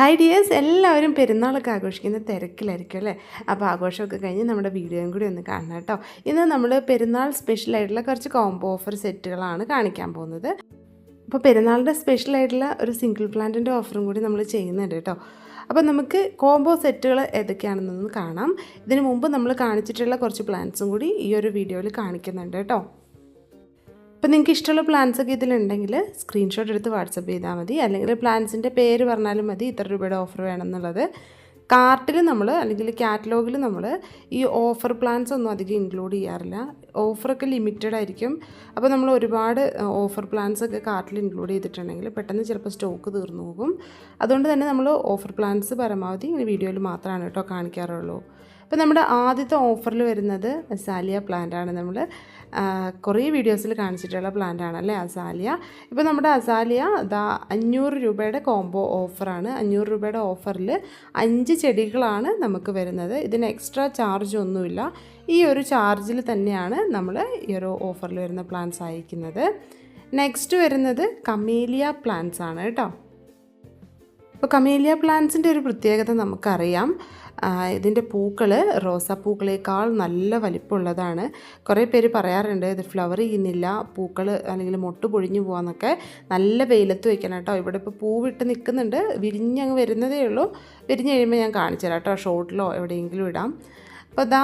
Hi dears എല്ലാവരും പെരുന്നാളൊക്കെ ആഘോഷിക്കുന്ന തിരക്കിലായിരിക്കും അല്ലേ? അപ്പോൾ ആഘോഷമൊക്കെ കഴിഞ്ഞ് നമ്മുടെ വീഡിയോയും കൂടി ഒന്ന് കാണണം കേട്ടോ. ഇന്ന് നമ്മൾ പെരുന്നാൾ സ്പെഷ്യൽ ആയിട്ടുള്ള കുറച്ച് കോംബോ ഓഫർ സെറ്റുകളാണ് കാണിക്കാൻ പോകുന്നത്. അപ്പോൾ പെരുന്നാളിന്റെ സ്പെഷ്യൽ ആയിട്ടുള്ള ഒരു സിംഗിൾ പ്ലാന്റിന്റെ ഓഫറും കൂടി നമ്മൾ ചെയ്യുന്നുണ്ട് കേട്ടോ. അപ്പോൾ നമുക്ക് കോംബോ സെറ്റുകൾ ഏതൊക്കെയാണെന്നൊന്ന് കാണാം. ഇതിനു മുമ്പ് നമ്മൾ കാണിച്ചിട്ടുള്ള കുറച്ച് പ്ലാന്റ്സും കൂടി ഈ ഒരു വീഡിയോയിൽ കാണിക്കുന്നുണ്ട് കേട്ടോ. അപ്പോൾ നിങ്ങൾക്ക് ഇഷ്ടമുള്ള പ്ലാൻസ് ഒക്കെ ഇതിലുണ്ടെങ്കിൽ സ്ക്രീൻഷോട്ട് എടുത്ത് വാട്സപ്പ് ചെയ്താൽ മതി. അല്ലെങ്കിൽ പ്ലാൻസിന്റെ പേര് പറഞ്ഞാലും മതി. ഇത്ര രൂപയുടെ ഓഫർ വേണമെന്നുള്ളത് കാർട്ടിൽ നമ്മൾ അല്ലെങ്കിൽ കാറ്റലോഗിൽ നമ്മൾ ഈ ഓഫർ പ്ലാൻസ് ഒന്നും അധികം ഇൻക്ലൂഡ് ചെയ്യാറില്ല. ഓഫറൊക്കെ ലിമിറ്റഡ് ആയിരിക്കും. അപ്പോൾ നമ്മൾ ഒരുപാട് ഓഫർ പ്ലാൻസ് ഒക്കെ കാർട്ടിൽ ഇൻക്ലൂഡ് ചെയ്തിട്ടുണ്ടെങ്കിൽ പെട്ടെന്ന് ചിലപ്പോൾ സ്റ്റോക്ക് തീർന്നു പോകും. അതുകൊണ്ട് തന്നെ നമ്മൾ ഓഫർ പ്ലാൻസ് പരമാവധി ഇങ്ങനെ വീഡിയോയിൽ മാത്രമാണ് കേട്ടോ കാണിക്കാറുള്ളൂ. അപ്പോൾ നമ്മുടെ ആദ്യത്തെ ഓഫറിൽ വരുന്നത് അസാലിയ പ്ലാന്റ് ആണ്. നമ്മൾ കുറേ വീഡിയോസിൽ കാണിച്ചിട്ടുള്ള പ്ലാന്റ് ആണ് അല്ലേ അസാലിയ? ഇപ്പോൾ നമ്മുടെ അസാലിയ ദാ അഞ്ഞൂറ് രൂപയുടെ കോംബോ ഓഫറാണ് അഞ്ഞൂറ് രൂപയുടെ ഓഫറിൽ അഞ്ച് ചെടികളാണ് നമുക്ക് വരുന്നത്. ഇതിന് എക്സ്ട്രാ ചാർജ് ഒന്നുമില്ല. ഈ ഒരു ചാർജിൽ തന്നെയാണ് നമ്മൾ ഈ ഒരു ഓഫറിൽ വരുന്ന പ്ലാന്റ്സ് അയക്കുന്നത് നെക്സ്റ്റ് വരുന്നത് കമേലിയ പ്ലാന്റ്സ് ആണ് കേട്ടോ. ഇപ്പോൾ കമേലിയ പ്ലാന്റ്സിന്റെ ഒരു പ്രത്യേകത നമുക്കറിയാം. ഇതിന്റെ പൂക്കൾ റോസാപ്പൂക്കളേക്കാൾ നല്ല വലിപ്പമുള്ളതാണ്. കുറേ പേര് പറയാറുണ്ട് ഇത് ഫ്ലവർ ചെയ്യുന്നില്ല പൂക്കൾ അല്ലെങ്കിൽ മൊട്ട് പൊഴിഞ്ഞു പോകാമെന്നൊക്കെ നല്ല വെയിലത്ത് വയ്ക്കണം കേട്ടോ. ഇവിടെ ഇപ്പോൾ പൂവിട്ട് നിൽക്കുന്നുണ്ട് വിരിഞ്ഞങ്ങ് വരുന്നതേ ഉള്ളൂ. വിരിഞ്ഞ് കഴിയുമ്പോൾ ഞാൻ കാണിച്ചു തരാം കേട്ടോ. ഷോർട്ടിലോ എവിടെയെങ്കിലും ഇടാം. അപ്പോൾ ഇതാ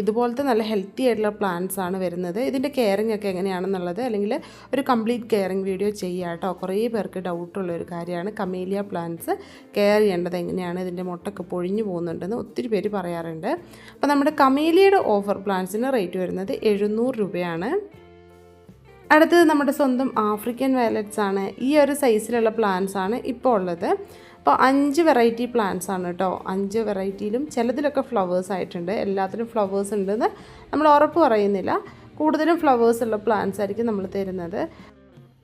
ഇതുപോലത്തെ നല്ല ഹെൽത്തി ആയിട്ടുള്ള പ്ലാന്റ്സ് ആണ് വരുന്നത്. ഇതിന്റെ കെയറിങ് ഒക്കെ എങ്ങനെയാണെന്നുള്ളത് അല്ലെങ്കിൽ ഒരു കംപ്ലീറ്റ് കെയറിങ് വീഡിയോ ചെയ്യുക കേട്ടോ. കുറേ പേർക്ക് ഡൗട്ടുള്ള ഒരു കാര്യമാണ്. കമേലിയ പ്ലാന്റ്സ് കെയർ ചെയ്യേണ്ടത് എങ്ങനെയാണ്? ഇതിന്റെ മുട്ടൊക്കെ പൊഴിഞ്ഞു പോകുന്നുണ്ടെന്ന് ഒത്തിരി പേര് പറയാറുണ്ട്. അപ്പോൾ നമ്മുടെ കമേലിയയുടെ ഓഫർ പ്ലാന്റ്സിന് റേറ്റ് വരുന്നത് എഴുന്നൂറ് രൂപയാണ്. അടുത്തത് നമ്മുടെ സ്വന്തം ആഫ്രിക്കൻ വയലറ്റ്സ് ആണ്. ഈ ഒരു സൈസിലുള്ള പ്ലാന്റ്സ് ആണ് ഇപ്പോൾ ഉള്ളത്. അപ്പോൾ അഞ്ച് വെറൈറ്റി പ്ലാന്റ്സ് ആണ് കേട്ടോ. അഞ്ച് വെറൈറ്റിയിലും ചിലതിലൊക്കെ ഫ്ലവേഴ്സ് ആയിട്ടുണ്ട്. എല്ലാത്തിലും ഫ്ലവേഴ്സ് ഉണ്ടെന്ന് നമ്മൾ ഉറപ്പ് പറയുന്നില്ല. കൂടുതലും ഫ്ലവേഴ്സ് ഉള്ള പ്ലാന്റ്സ് ആയിരിക്കും നമ്മൾ തരുന്നത്.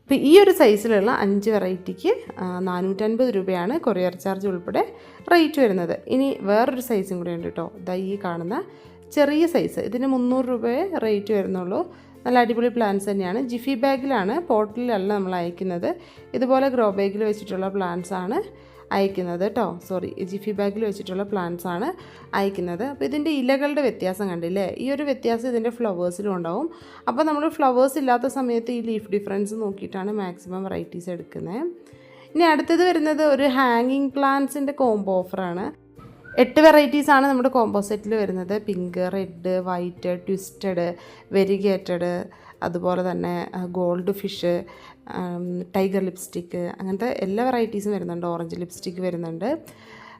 അപ്പോൾ ഈ ഒരു സൈസിലുള്ള അഞ്ച് വെറൈറ്റിക്ക് നാനൂറ്റൻപത് രൂപയാണ് കൊറിയർ ചാർജ് ഉൾപ്പെടെ റേറ്റ് വരുന്നത്. ഇനി വേറൊരു സൈസും കൂടെ ഉണ്ട് കേട്ടോ. ഇതാ ഈ കാണുന്ന ചെറിയ സൈസ്. ഇതിന് മുന്നൂറ് രൂപയെ റേറ്റ് വരുന്നുള്ളൂ. നല്ല അടിപൊളി പ്ലാന്റ്സ് തന്നെയാണ്. ജിഫി ബാഗിലാണ് പോട്ടിലല്ല നമ്മൾ അയക്കുന്നത്. ഇതുപോലെ ഗ്രോ ബാഗിൽ വെച്ചിട്ടുള്ള പ്ലാന്റ്സ് ആണ്. അയക്കുന്നത് കേട്ടോ സോറി ജിഫി ബാഗിൽ വെച്ചിട്ടുള്ള പ്ലാന്റ്സ് ആണ് അയക്കുന്നത്. അപ്പോൾ ഇതിന്റെ ഇലകളുടെ വ്യത്യാസം കണ്ടില്ലേ? ഈ ഒരു വ്യത്യാസം ഇതിന്റെ ഫ്ലവേഴ്സിലും ഉണ്ടാവും. അപ്പോൾ നമ്മൾ ഫ്ലവേഴ്സ് ഇല്ലാത്ത സമയത്ത് ഈ ലീഫ് ഡിഫറൻസ് നോക്കിയിട്ടാണ് മാക്സിമം വെറൈറ്റീസ് എടുക്കുന്നത് ഇനി അടുത്തത് വരുന്നത് ഒരു ഹാങ്ങിങ് പ്ലാന്റ്സിന്റെ കോംബോ ഓഫറാണ് എട്ട് വെറൈറ്റീസ് ആണ് നമ്മുടെ കോംബോ സെറ്റിൽ വരുന്നത്. Pink red white twisted variegated അതുപോലെ തന്നെ ഗോൾഡ് ഫിഷ് ടൈഗർ ലിപ്സ്റ്റിക്ക് അങ്ങനത്തെ എല്ലാ വെറൈറ്റീസും വരുന്നുണ്ട്. ഓറഞ്ച് ലിപ്സ്റ്റിക്ക് വരുന്നുണ്ട്.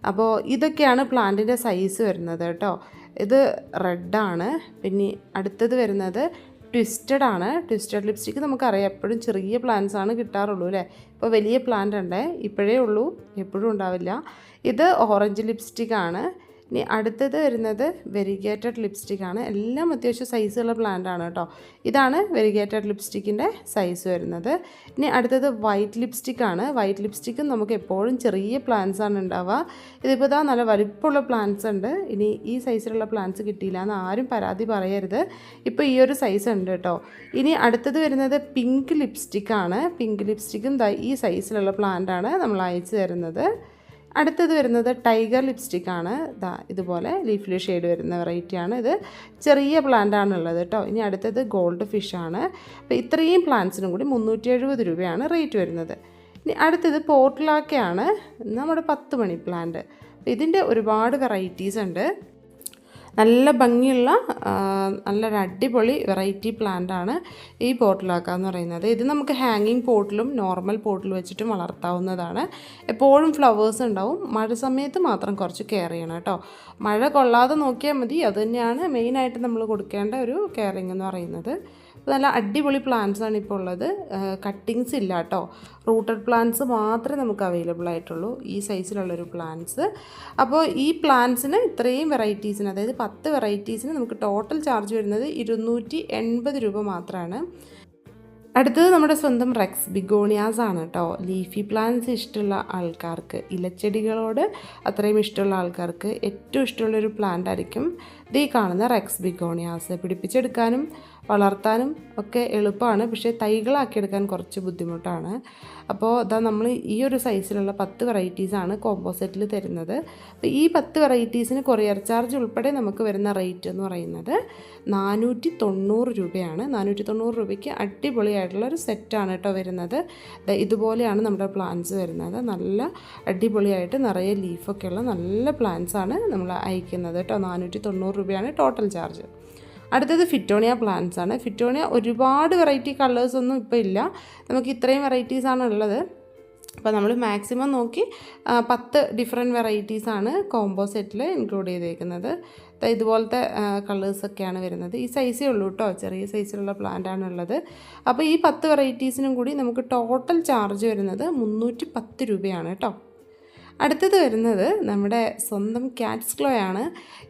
അപ്പോൾ ഇതൊക്കെയാണ് പ്ലാന്റിന്റെ സൈസ് വരുന്നത് കേട്ടോ. ഇത് റെഡാണ് പിന്നെ അടുത്തത് വരുന്നത് ട്വിസ്റ്റഡ് ആണ്. ട്വിസ്റ്റഡ് ലിപ്സ്റ്റിക്ക് നമുക്കറിയാം. എപ്പോഴും ചെറിയ പ്ലാന്റ്സ് ആണ് കിട്ടാറുള്ളൂ അല്ലേ? ഇപ്പോൾ വലിയ പ്ലാന്റ് ഉണ്ട് ഇപ്പോഴേ ഉള്ളൂ. എപ്പോഴും ഉണ്ടാവില്ല. ഇത് ഓറഞ്ച് ലിപ്സ്റ്റിക് ആണ്. ഇനി അടുത്തത് വരുന്നത് വെരിഗേറ്റഡ് ലിപ്സ്റ്റിക് ആണ്. എല്ലാം അത്യാവശ്യം സൈസുള്ള പ്ലാന്റ് ആണ് കേട്ടോ. ഇതാണ് വെരിഗേറ്റഡ് ലിപ്സ്റ്റിക്കിന്റെ സൈസ് വരുന്നത്. ഇനി അടുത്തത് വൈറ്റ് ലിപ്സ്റ്റിക് ആണ്. വൈറ്റ് ലിപ്സ്റ്റിക്കും നമുക്ക് എപ്പോഴും ചെറിയ പ്ലാന്റ്സ് ആണ് ഉണ്ടാവുക. ഇതിപ്പോൾ ഇതാ നല്ല വലിപ്പമുള്ള പ്ലാന്റ്സ് ഉണ്ട്. ഇനി ഈ സൈസിലുള്ള പ്ലാന്റ്സ് കിട്ടിയില്ല എന്ന് ആരും പരാതി പറയരുത്. ഇപ്പോൾ ഈ ഒരു സൈസ് ഉണ്ട് കേട്ടോ. ഇനി അടുത്തത് വരുന്നത് പിങ്ക് ലിപ്സ്റ്റിക് ആണ്. പിങ്ക് ലിപ്സ്റ്റിക്കും ഈ സൈസിലുള്ള പ്ലാന്റ് ആണ് നമ്മൾ അയച്ചു തരുന്നത്. അടുത്തത് വരുന്നത് ടൈഗർ ലിപ്സ്റ്റിക് ആണ് ഇതാ ഇതുപോലെ ലീഫ്ലി ഷെയ്ഡ് വരുന്ന വെറൈറ്റിയാണ് ഇത്. ചെറിയ പ്ലാന്റ് ആണുള്ളത് കേട്ടോ ഇനി അടുത്തത് ഗോൾഡ് ഫിഷ് ആണ്. അപ്പോൾ ഇത്രയും പ്ലാന്റ്സിനും കൂടി മുന്നൂറ്റി എഴുപത് രൂപയാണ് റേറ്റ് വരുന്നത്. ഇനി അടുത്തത് പോർട്ടിലാക്കയാണ്. നമ്മുടെ പത്ത് മണി പ്ലാന്റ്. ഇതിന്റെ ഒരുപാട് വെറൈറ്റീസ് ഉണ്ട്. നല്ല ഭംഗിയുള്ള നല്ലൊരു അടിപൊളി വെറൈറ്റി പ്ലാന്റ് ആണ് ഈ പോട്ടിലാക്കുക എന്ന് പറയുന്നത്. ഇത് നമുക്ക് ഹാങ്ങിങ് പോട്ടിലും നോർമൽ പോട്ടിൽ വെച്ചിട്ടും വളർത്താവുന്നതാണ്. എപ്പോഴും ഫ്ലവേഴ്സ് ഉണ്ടാവും. മഴ സമയത്ത് മാത്രം കുറച്ച് കെയർ ചെയ്യണം കേട്ടോ. മഴ കൊള്ളാതെ നോക്കിയാൽ മതി. അതുതന്നെയാണ് മെയിനായിട്ട് നമ്മൾ കൊടുക്കേണ്ട ഒരു കെയറിങ് എന്ന് പറയുന്നത്. നല്ല അടിപൊളി പ്ലാന്റ്സ് ആണ് ഇപ്പോൾ ഉള്ളത്. കട്ടിങ്സ് ഇല്ല കേട്ടോ. റൂട്ടഡ് പ്ലാന്റ്സ് മാത്രമേ നമുക്ക് അവൈലബിൾ ആയിട്ടുള്ളൂ. ഈ സൈസിലുള്ളൊരു പ്ലാന്റ്സ് അപ്പോൾ ഈ പ്ലാന്റ്സിന് ഇത്രയും വെറൈറ്റീസിന് അതായത് പത്ത് വെറൈറ്റീസിന് നമുക്ക് ടോട്ടൽ ചാർജ് വരുന്നത് ഇരുന്നൂറ്റി എൺപത് രൂപ മാത്രമാണ് അടുത്തത് നമ്മുടെ സ്വന്തം റെക്സ് ബിഗോണിയാസ് ആണ് കേട്ടോ. ലീഫി പ്ലാന്റ്സ് ഇഷ്ടമുള്ള ആൾക്കാർക്ക് ഇലച്ചെടികളോട് അത്രയും ഇഷ്ടമുള്ള ആൾക്കാർക്ക് ഏറ്റവും ഇഷ്ടമുള്ളൊരു പ്ലാന്റ് ആയിരിക്കും ഇത് ഈ കാണുന്ന റെക്സ് ബിഗോണിയാസ് പിടിപ്പിച്ചെടുക്കാനും വളർത്താനും ഒക്കെ എളുപ്പമാണ്. പക്ഷേ തൈകളാക്കി എടുക്കാൻ കുറച്ച് ബുദ്ധിമുട്ടാണ്. അപ്പോൾ ഇതാ നമ്മൾ ഈ ഒരു സൈസിലുള്ള പത്ത് വെറൈറ്റീസാണ് കോമ്പോസെറ്റിൽ തരുന്നത്. അപ്പോൾ ഈ പത്ത് വെറൈറ്റീസിന് കൊറിയർ ചാർജ് ഉൾപ്പെടെ നമുക്ക് വരുന്ന റേറ്റ് എന്ന് പറയുന്നത് നാനൂറ്റി തൊണ്ണൂറ് രൂപയാണ്. നാനൂറ്റി തൊണ്ണൂറ് രൂപയ്ക്ക് അടിപൊളിയായിട്ടുള്ള ഒരു സെറ്റാണ് കേട്ടോ വരുന്നത്. ഇതുപോലെയാണ് നമ്മുടെ പ്ലാന്റ്സ് വരുന്നത്. നല്ല അടിപൊളിയായിട്ട് നിറയെ ലീഫൊക്കെയുള്ള നല്ല പ്ലാന്റ്സാണ് നമ്മൾ അയക്കുന്നത് കേട്ടോ. നാനൂറ്റി തൊണ്ണൂറ് രൂപയാണ് ടോട്ടൽ ചാർജ് അടുത്തത് ഫിറ്റോണിയ പ്ലാന്റ്സ് ആണ്. ഫിറ്റോണിയ ഒരുപാട് വെറൈറ്റി കളേഴ്സ് ഒന്നും ഇപ്പോൾ ഇല്ല. നമുക്ക് ഇത്രയും വെറൈറ്റീസ് ആണ് ഉള്ളത്. അപ്പോൾ നമ്മൾ മാക്സിമം നോക്കി പത്ത് ഡിഫറെന്റ് വെറൈറ്റീസാണ് കോംബോ സെറ്റിൽ ഇൻക്ലൂഡ് ചെയ്തേക്കുന്നത്. ഇതുപോലത്തെ കളേഴ്സൊക്കെയാണ് വരുന്നത്. ഈ സൈസേ ഉള്ളൂ കേട്ടോ ചെറിയ സൈസിലുള്ള പ്ലാന്റ് ആണ് ഉള്ളത്. അപ്പോൾ ഈ പത്ത് വെറൈറ്റീസിനും കൂടി നമുക്ക് ടോട്ടൽ ചാർജ് വരുന്നത് മുന്നൂറ്റി പത്ത് രൂപയാണ് കേട്ടോ അടുത്തത് വരുന്നത് നമ്മുടെ സ്വന്തം ക്യാറ്റ്സ് ക്ലോ ആണ്.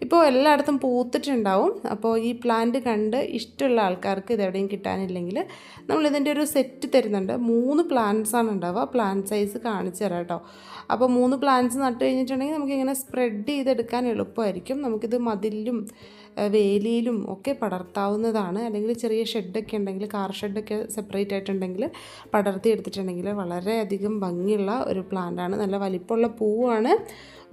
ഇപ്പോൾ എല്ലായിടത്തും പൂത്തിട്ടുണ്ടാവും. അപ്പോൾ ഈ പ്ലാന്റ് കണ്ട് ഇഷ്ടമുള്ള ആൾക്കാർക്ക് ഇതെവിടെയും കിട്ടാനില്ലെങ്കിൽ നമ്മൾ ഇതിന്റെ ഒരു സെറ്റ് തരുന്നുണ്ട്. മൂന്ന് പ്ലാന്റ്സ് ആണ് ഉണ്ടാവുക. പ്ലാന്റ് സൈസ് കാണിച്ചു തരാം കേട്ടോ. അപ്പോൾ മൂന്ന് പ്ലാന്റ്സ് നട്ട് കഴിഞ്ഞിട്ടുണ്ടെങ്കിൽ നമുക്കിങ്ങനെ സ്പ്രെഡ് ചെയ്തെടുക്കാൻ എളുപ്പമായിരിക്കും. നമുക്കിത് മതിലും വേലിയിലും ഒക്കെ പടർത്താവുന്നതാണ്. അല്ലെങ്കിൽ ചെറിയ ഷെഡൊക്കെ ഉണ്ടെങ്കിൽ കാർ ഷെഡൊക്കെ സെപ്പറേറ്റ് ആയിട്ടുണ്ടെങ്കിൽ പടർത്തി എടുത്തിട്ടുണ്ടെങ്കിൽ വളരെയധികം ഭംഗിയുള്ള ഒരു പ്ലാന്റാണ് നല്ല വലിപ്പമുള്ള പൂവാണ്.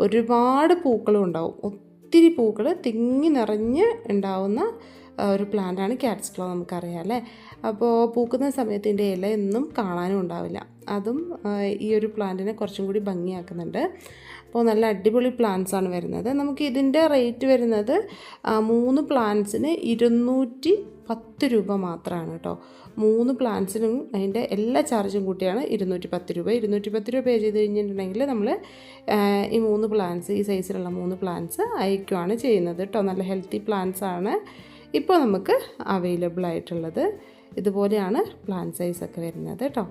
ഒരുപാട് പൂക്കളും ഉണ്ടാവും. ഒത്തിരി പൂക്കൾ തിങ്ങി നിറഞ്ഞ് ഉണ്ടാവുന്ന ഒരു പ്ലാന്റാണ് ക്യാറ്റ്സ് ക്ലോ നമുക്കറിയാം അല്ലേ? അപ്പോൾ പൂക്കുന്ന സമയത്ത് ഇതിന്റെ ഇല എന്നും കാണാനും ഉണ്ടാവില്ല. അതും ഈ ഒരു പ്ലാന്റിനെ കുറച്ചും കൂടി ഭംഗിയാക്കുന്നുണ്ട്. അപ്പോൾ നല്ല അടിപൊളി പ്ലാന്റ്സ് ആണ് വരുന്നത്. നമുക്ക് ഇതിന്റെ റേറ്റ് വരുന്നത് മൂന്ന് പ്ലാന്റ്സിന് ഇരുന്നൂറ്റി പത്ത് രൂപ മാത്രമാണ് കേട്ടോ മൂന്ന് പ്ലാന്റ്സിനും അതിന്റെ എല്ലാ ചാർജും കൂട്ടിയാണ് ഇരുന്നൂറ്റി പത്ത് രൂപ. ഇരുന്നൂറ്റി പത്ത് രൂപ പേ ചെയ്ത് കഴിഞ്ഞിട്ടുണ്ടെങ്കിൽ നമ്മൾ ഈ മൂന്ന് പ്ലാന്റ്സ് ഈ സൈസിലുള്ള മൂന്ന് പ്ലാന്റ്സ് അയക്കുകയാണ് ചെയ്യുന്നത് കേട്ടോ നല്ല ഹെൽത്തി പ്ലാന്റ്സ് ആണ് ഇപ്പോൾ നമുക്ക് അവൈലബിൾ ആയിട്ടുള്ളത്. ഇതുപോലെയാണ് പ്ലാന്റ് സൈസൊക്കെ വരുന്നത് കേട്ടോ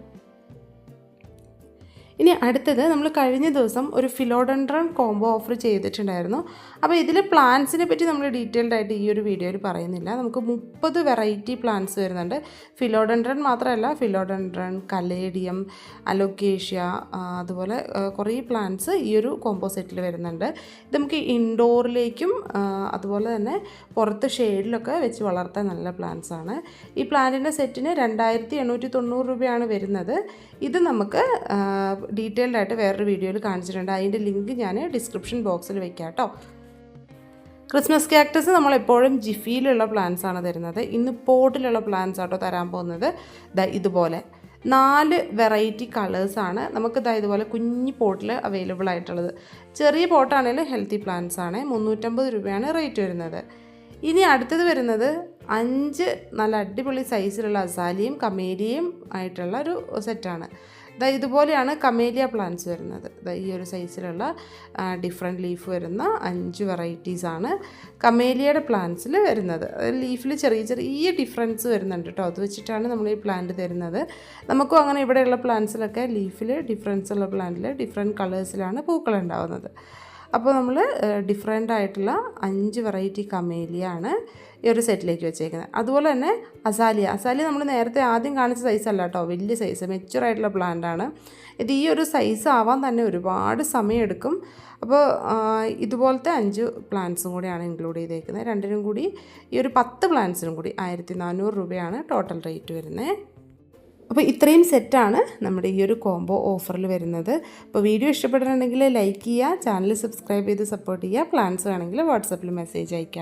ഇനി അടുത്തത് നമ്മൾ കഴിഞ്ഞ ദിവസം ഒരു ഫിലോഡൻഡ്രൺ കോംബോ ഓഫർ ചെയ്തിട്ടുണ്ടായിരുന്നു. അപ്പോൾ ഇതിൽ പ്ലാന്റ്സിനെ പറ്റി നമ്മൾ ഡീറ്റെയിൽഡ് ആയിട്ട് ഈ ഒരു വീഡിയോയിൽ പറയുന്നില്ല. നമുക്ക് മുപ്പത് വെറൈറ്റി പ്ലാന്റ്സ് വരുന്നുണ്ട്. ഫിലോഡൻഡ്രൺ മാത്രമല്ല ഫിലോഡൻഡ്രൺ കലേഡിയം അലോക്കേഷ്യ അതുപോലെ കുറേ പ്ലാന്റ്സ് ഈ ഒരു കോംബോ സെറ്റിൽ വരുന്നുണ്ട്. ഇത് നമുക്ക് ഇൻഡോറിലേക്കും അതുപോലെ തന്നെ പുറത്ത് ഷെയ്ഡിലൊക്കെ വെച്ച് വളർത്താൻ നല്ല പ്ലാന്റ്സ് ആണ്. ഈ പ്ലാന്റിന്റെ സെറ്റിന് രണ്ടായിരത്തി എണ്ണൂറ്റി തൊണ്ണൂറ് രൂപയാണ് വരുന്നത്. ഇത് നമുക്ക് ഡീറ്റെയിൽഡ് ആയിട്ട് വേറൊരു വീഡിയോയിൽ കാണിച്ചിട്ടുണ്ട്. അതിന്റെ ലിങ്ക് ഞാൻ ഡിസ്ക്രിപ്ഷൻ ബോക്സിൽ വെക്കാം കേട്ടോ. ക്രിസ്മസ് ക്യാക്ടസ് നമ്മൾ എപ്പോഴും ജിഫിയിലുള്ള പ്ലാന്റ്സ് ആണ് തരുന്നത്. ഇന്ന് പോട്ടിലുള്ള പ്ലാന്റ്സ് ആട്ടോ തരാൻ പോകുന്നത്. ഇതുപോലെ. നാല് വെറൈറ്റി കളേഴ്സാണ് നമുക്ക് ദാ ഇതുപോലെ കുഞ്ഞു പോട്ടിൽ അവൈലബിൾ ആയിട്ടുള്ളത്. ചെറിയ പോട്ടാണെങ്കിലും ഹെൽത്തി പ്ലാന്റ്സ് ആണ്. മുന്നൂറ്റമ്പത് രൂപയാണ് റേറ്റ് വരുന്നത്. ഇനി അടുത്തത് വരുന്നത് അഞ്ച് നല്ല അടിപൊളി സൈസിലുള്ള അസാലിയും കമേലിയും ആയിട്ടുള്ള ഒരു സെറ്റാണ് ഇതുപോലെയാണ് കമേലിയ പ്ലാന്റ്സ് വരുന്നത്. ഈ ഒരു സൈസിലുള്ള ഡിഫറെന്റ് ലീഫ് വരുന്ന അഞ്ച് വെറൈറ്റീസാണ് കമേലിയയുടെ പ്ലാന്റ്സിൽ വരുന്നത്. ലീഫിൽ ചെറിയ ചെറിയ ഡിഫറൻസ് വരുന്നുണ്ട് കേട്ടോ അത് വെച്ചിട്ടാണ് നമ്മൾ ഈ പ്ലാന്റ് തരുന്നത്. നമുക്കും അങ്ങനെ ഇവിടെയുള്ള പ്ലാന്റ്സിലൊക്കെ ലീഫിൽ ഡിഫറൻസ് ഉള്ള പ്ലാന്റിൽ ഡിഫറെന്റ് കളേഴ്സിലാണ് പൂക്കൾ ഉണ്ടാവുന്നത്. അപ്പോൾ നമ്മൾ ഡിഫറെന്റ് ആയിട്ടുള്ള അഞ്ച് വെറൈറ്റി കമേലിയാണ് ഈ ഒരു സെറ്റിലേക്ക് വെച്ചേക്കുന്നത്. അതുപോലെ തന്നെ അസാലിയ അസാലിയ നമ്മൾ നേരത്തെ ആദ്യം കാണിച്ച സൈസ് അല്ല കേട്ടോ വലിയ സൈസ് മെച്ചുവർ ആയിട്ടുള്ള പ്ലാന്റ് ആണ്. ഇത് ഈ ഒരു സൈസ് ആവാൻ തന്നെ ഒരുപാട് സമയമെടുക്കും. അപ്പോൾ ഇതുപോലത്തെ അഞ്ച് പ്ലാന്റ്സും കൂടിയാണ് ഇൻക്ലൂഡ് ചെയ്തേക്കുന്നത്. രണ്ടിനും കൂടി ഈ ഒരു പത്ത് പ്ലാന്റ്സിനും കൂടി ആയിരത്തി രൂപയാണ് ടോട്ടൽ റേറ്റ് വരുന്നത്. അപ്പോൾ ഇത്രയും സെറ്റാണ് നമ്മുടെ ഈ ഒരു കോംബോ ഓഫറിൽ വരുന്നത്. അപ്പോൾ വീഡിയോ ഇഷ്ടപ്പെട്ടിട്ടുണ്ടെങ്കിൽ ലൈക്ക് ചെയ്യുക ചാനൽ സബ്സ്ക്രൈബ് ചെയ്ത് സപ്പോർട്ട് ചെയ്യുക. പ്ലാൻസ് വേണമെങ്കിൽ വാട്സപ്പിൽ മെസ്സേജ് അയക്കുക